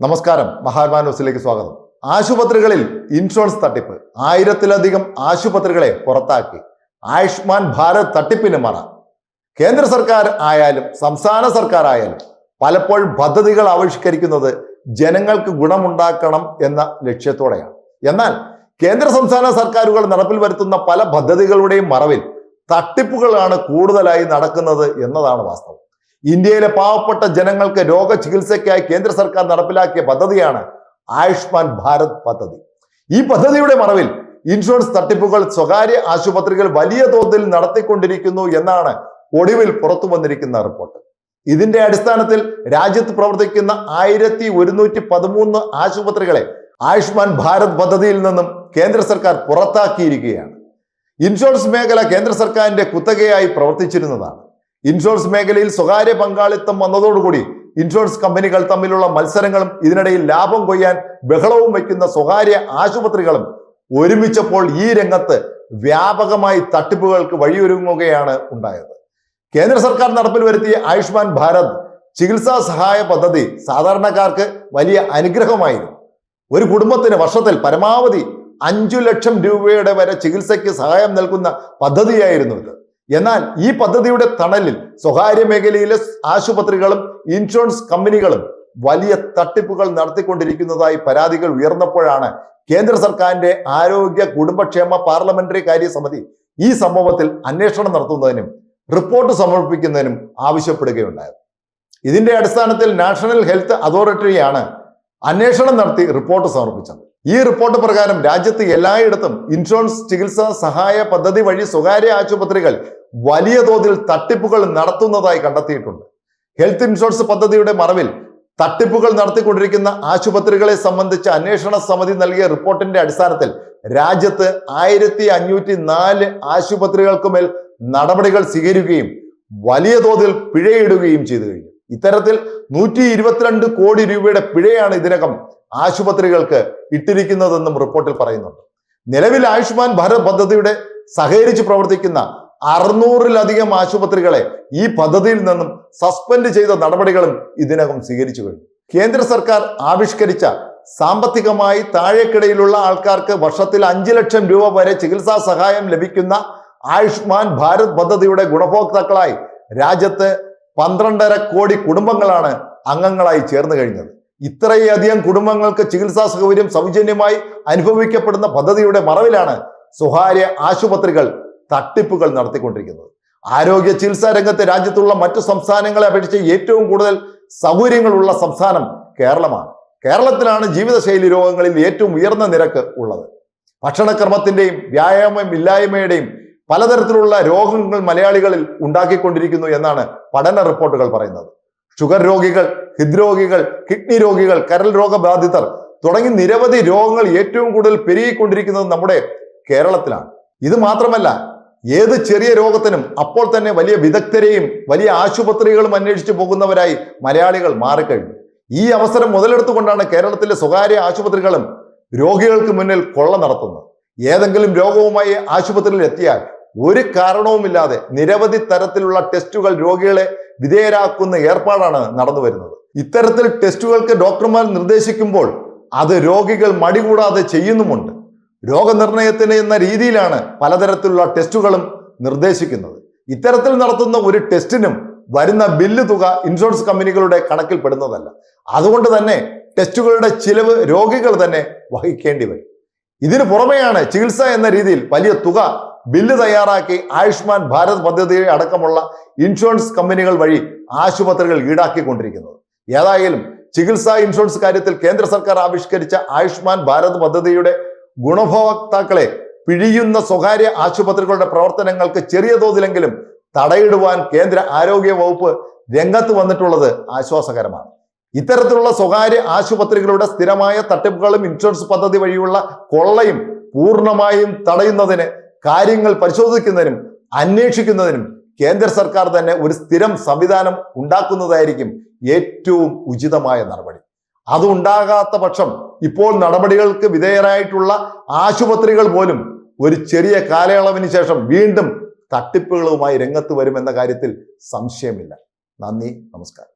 നമസ്കാരം. മഹാത്മാ ന്യൂസിലേക്ക് സ്വാഗതം. ആശുപത്രികളിൽ ഇൻഷുറൻസ് തട്ടിപ്പ്. ആയിരത്തിലധികം ആശുപത്രികളെ പുറത്താക്കി. ആയുഷ്മാൻ ഭാരത് തട്ടിപ്പിന് മറ. കേന്ദ്ര സർക്കാർ ആയാലും സംസ്ഥാന സർക്കാർ ആയാലും പലപ്പോഴും പദ്ധതികൾ ആവിഷ്കരിക്കുന്നത് ജനങ്ങൾക്ക് ഗുണമുണ്ടാക്കണം എന്ന ലക്ഷ്യത്തോടെയാണ്. എന്നാൽ കേന്ദ്ര സംസ്ഥാന സർക്കാരുകൾ നടപ്പിൽ വരുത്തുന്ന പല പദ്ധതികളുടെയും മറവിൽ തട്ടിപ്പുകളാണ് കൂടുതലായി നടക്കുന്നത് എന്നതാണ് വാസ്തവം. ഇന്ത്യയിലെ പാവപ്പെട്ട ജനങ്ങൾക്ക് രോഗചികിത്സയ്ക്കായി കേന്ദ്ര സർക്കാർ നടപ്പിലാക്കിയ പദ്ധതിയാണ് ആയുഷ്മാൻ ഭാരത് പദ്ധതി. ഈ പദ്ധതിയുടെ മറവിൽ ഇൻഷുറൻസ് തട്ടിപ്പുകൾ സ്വകാര്യ ആശുപത്രികൾ വലിയ തോതിൽ നടത്തിക്കൊണ്ടിരിക്കുന്നു എന്നാണ് ഒടുവിൽ പുറത്തു വന്നിരിക്കുന്ന റിപ്പോർട്ട്. ഇതിന്റെ അടിസ്ഥാനത്തിൽ രാജ്യത്ത് പ്രവർത്തിക്കുന്ന ആയിരത്തി ഒരുന്നൂറ്റി പതിമൂന്ന് ആശുപത്രികളെ ആയുഷ്മാൻ ഭാരത് പദ്ധതിയിൽ നിന്നും കേന്ദ്ര സർക്കാർ പുറത്താക്കിയിരിക്കുകയാണ്. ഇൻഷുറൻസ് മേഖല കേന്ദ്ര സർക്കാരിന്റെ കുത്തകയായി പ്രവർത്തിച്ചിരുന്നതാണ്. ഇൻഷുറൻസ് മേഖലയിൽ സ്വകാര്യ പങ്കാളിത്തം വന്നതോടുകൂടി ഇൻഷുറൻസ് കമ്പനികൾ തമ്മിലുള്ള മത്സരങ്ങളും ഇതിനിടയിൽ ലാഭം കൊയ്യാൻ ബഹളവും വയ്ക്കുന്ന സ്വകാര്യ ആശുപത്രികളും ഒരുമിച്ചപ്പോൾ ഈ രംഗത്ത് വ്യാപകമായി തട്ടിപ്പുകൾക്ക് വഴിയൊരുങ്ങുകയാണ് ഉണ്ടായത്. കേന്ദ്ര സർക്കാർ നടപ്പിൽ വരുത്തിയ ആയുഷ്മാൻ ഭാരത് ചികിത്സാ സഹായ പദ്ധതി സാധാരണക്കാർക്ക് വലിയ അനുഗ്രഹമായിരുന്നു. ഒരു കുടുംബത്തിന് വർഷത്തിൽ പരമാവധി അഞ്ചു ലക്ഷം രൂപയുടെ വരെ ചികിത്സയ്ക്ക് സഹായം നൽകുന്ന പദ്ധതിയായിരുന്നു ഇത്. എന്നാൽ ഈ പദ്ധതിയുടെ തണലിൽ സ്വകാര്യ മേഖലയിലെ ആശുപത്രികളും ഇൻഷുറൻസ് കമ്പനികളും വലിയ തട്ടിപ്പുകൾ നടത്തിക്കൊണ്ടിരിക്കുന്നതായി പരാതികൾ ഉയർന്നപ്പോഴാണ് കേന്ദ്ര സർക്കാരിന്റെ ആരോഗ്യ കുടുംബക്ഷേമ പാർലമെന്ററി കാര്യ സമിതി ഈ സംഭവത്തിൽ അന്വേഷണം നടത്തുന്നതിനും റിപ്പോർട്ട് സമർപ്പിക്കുന്നതിനും ആവശ്യപ്പെടുകയുണ്ടായത്. ഇതിന്റെ അടിസ്ഥാനത്തിൽ നാഷണൽ ഹെൽത്ത് അതോറിറ്റിയാണ് അന്വേഷണം നടത്തി റിപ്പോർട്ട് സമർപ്പിച്ചത്. ഈ റിപ്പോർട്ട് പ്രകാരം രാജ്യത്ത് എല്ലായിടത്തും ഇൻഷുറൻസ് ചികിത്സാ സഹായ പദ്ധതി വഴി സ്വകാര്യ ആശുപത്രികൾ വലിയ തോതിൽ തട്ടിപ്പുകൾ നടത്തുന്നതായി കണ്ടെത്തിയിട്ടുണ്ട്. ഹെൽത്ത് ഇൻഷുറൻസ് പദ്ധതിയുടെ മറവിൽ തട്ടിപ്പുകൾ നടത്തിക്കൊണ്ടിരിക്കുന്ന ആശുപത്രികളെ സംബന്ധിച്ച് അന്വേഷണ സമിതി നൽകിയ റിപ്പോർട്ടിന്റെ അടിസ്ഥാനത്തിൽ രാജ്യത്ത് ആയിരത്തി അഞ്ഞൂറ്റി നാല് ആശുപത്രികൾക്കുമേൽ നടപടികൾ സ്വീകരിക്കുകയും വലിയ തോതിൽ പിഴയിടുകയും ചെയ്തു കഴിഞ്ഞു. ഇത്തരത്തിൽ നൂറ്റി കോടി രൂപയുടെ പിഴയാണ് ഇതിനകം ആശുപത്രികൾക്ക് ഇട്ടിരിക്കുന്നതെന്നും റിപ്പോർട്ടിൽ പറയുന്നുണ്ട്. നിലവിൽ ആയുഷ്മാൻ ഭാരത് പദ്ധതിയുടെ സഹകരിച്ച് പ്രവർത്തിക്കുന്ന അറുന്നൂറിലധികം ആശുപത്രികളെ ഈ പദ്ധതിയിൽ നിന്നും സസ്പെൻഡ് ചെയ്ത നടപടികളും ഇതിനകം സ്വീകരിച്ചു കഴിഞ്ഞു. കേന്ദ്ര സർക്കാർ ആവിഷ്കരിച്ച സാമ്പത്തികമായി താഴേക്കിടയിലുള്ള ആൾക്കാർക്ക് വർഷത്തിൽ അഞ്ചു ലക്ഷം രൂപ വരെ ചികിത്സാ സഹായം ലഭിക്കുന്ന ആയുഷ്മാൻ ഭാരത് പദ്ധതിയുടെ ഗുണഭോക്താക്കളായി രാജ്യത്ത് പന്ത്രണ്ടര കോടി കുടുംബങ്ങളാണ് അംഗങ്ങളായി ചേർന്ന് കഴിഞ്ഞത്. ഇത്രയധികം കുടുംബങ്ങൾക്ക് ചികിത്സാ സൗകര്യം സൗജന്യമായി അനുഭവിക്കപ്പെടുന്ന പദ്ധതിയുടെ മറവിലാണ് സ്വകാര്യ ആശുപത്രികൾ തട്ടിപ്പുകൾ നടത്തിക്കൊണ്ടിരിക്കുന്നത്. ആരോഗ്യ ചികിത്സാ രംഗത്ത് രാജ്യത്തുള്ള മറ്റു സംസ്ഥാനങ്ങളെ അപേക്ഷിച്ച് ഏറ്റവും കൂടുതൽ സൗകര്യങ്ങളുള്ള സംസ്ഥാനം കേരളമാണ്. കേരളത്തിലാണ് ജീവിതശൈലി രോഗങ്ങളിൽ ഏറ്റവും ഉയർന്ന നിരക്ക് ഉള്ളത്. ഭക്ഷണക്രമത്തിന്റെയും വ്യായാമം ഇല്ലായ്മയുടെയും പലതരത്തിലുള്ള രോഗങ്ങൾ മലയാളികളിൽ ഉണ്ടാക്കിക്കൊണ്ടിരിക്കുന്നു എന്നാണ് പഠന റിപ്പോർട്ടുകൾ പറയുന്നത്. ഷുഗർ രോഗികൾ ഹൃദ്രോഗികൾ കിഡ്നി രോഗികൾ കരൽ രോഗബാധിതർ തുടങ്ങി നിരവധി രോഗങ്ങൾ ഏറ്റവും കൂടുതൽ പെരുകിക്കൊണ്ടിരിക്കുന്നത് നമ്മുടെ കേരളത്തിലാണ്. ഇത് മാത്രമല്ല ഏത് ചെറിയ രോഗത്തിനും അപ്പോൾ തന്നെ വലിയ വിദഗ്ധരെയും വലിയ ആശുപത്രികളും അന്വേഷിച്ചു പോകുന്നവരായി മലയാളികൾ മാറിക്കഴിഞ്ഞു. ഈ അവസരം മുതലെടുത്തുകൊണ്ടാണ് കേരളത്തിലെ സ്വകാര്യ ആശുപത്രികളും രോഗികൾക്ക് മുന്നിൽ കൊള്ള നടത്തുന്നത്. ഏതെങ്കിലും രോഗവുമായി ആശുപത്രിയിൽ എത്തിയാൽ ഒരു കാരണവുമില്ലാതെ നിരവധി തരത്തിലുള്ള ടെസ്റ്റുകൾ രോഗികളെ വിധേയരാക്കുന്ന ഏർപ്പാടാണ് നടന്നു വരുന്നത്. ഇത്തരത്തിൽ ടെസ്റ്റുകൾക്ക് ഡോക്ടർമാർ നിർദ്ദേശിക്കുമ്പോൾ അത് രോഗികൾ മടികൂടാതെ ചെയ്യുന്നുമുണ്ട്. രോഗനിർണയത്തിന് എന്ന രീതിയിലാണ് പലതരത്തിലുള്ള ടെസ്റ്റുകളും നിർദ്ദേശിക്കുന്നത്. ഇത്തരത്തിൽ നടത്തുന്ന ഒരു ടെസ്റ്റിനും വരുന്ന ബില്ല് തുക ഇൻഷുറൻസ് കമ്പനികളുടെ കണക്കിൽപ്പെടുന്നതല്ല. അതുകൊണ്ട് തന്നെ ടെസ്റ്റുകളുടെ ചിലവ് രോഗികൾ തന്നെ വഹിക്കേണ്ടി വരും. ഇതിനു പുറമെയാണ് ചികിത്സ എന്ന രീതിയിൽ വലിയ തുക ബില്ല് തയ്യാറാക്കി ആയുഷ്മാൻ ഭാരത് പദ്ധതി അടക്കമുള്ള ഇൻഷുറൻസ് കമ്പനികൾ വഴി ആശുപത്രികൾ ഈടാക്കിക്കൊണ്ടിരിക്കുന്നത്. ഏതായാലും ചികിത്സാ ഇൻഷുറൻസ് കാര്യത്തിൽ കേന്ദ്ര സർക്കാർ ആവിഷ്കരിച്ച ആയുഷ്മാൻ ഭാരത് പദ്ധതിയുടെ ഗുണഭോക്താക്കളെ പിഴിയുന്ന സ്വകാര്യ ആശുപത്രികളുടെ പ്രവർത്തനങ്ങൾക്ക് ചെറിയ തോതിലെങ്കിലും തടയിടുവാൻ കേന്ദ്ര ആരോഗ്യ വകുപ്പ് രംഗത്ത് വന്നിട്ടുള്ളത് ആശ്വാസകരമാണ്. ഇത്തരത്തിലുള്ള സ്വകാര്യ ആശുപത്രികളുടെ സ്ഥിരമായ തട്ടിപ്പുകളും ഇൻഷുറൻസ് പദ്ധതി വഴിയുള്ള കൊള്ളയും പൂർണമായും തടയുന്നതിന് കാര്യങ്ങൾ പരിശോധിക്കുന്നതിനും അന്വേഷിക്കുന്നതിനും കേന്ദ്ര സർക്കാർ തന്നെ ഒരു സ്ഥിരം സംവിധാനം ഉണ്ടാക്കുന്നതായിരിക്കും ഏറ്റവും ഉചിതമായ നടപടി. അത് ഉണ്ടാകാത്ത പക്ഷം ഇപ്പോൾ നടപടികൾക്ക് വിധേയരായിട്ടുള്ള ആശുപത്രികൾ പോലും ഒരു ചെറിയ കാലയളവിന് ശേഷം വീണ്ടും തട്ടിപ്പുകളുമായി രംഗത്ത് വരുമെന്ന കാര്യത്തിൽ സംശയമില്ല. നന്ദി നമസ്കാരം.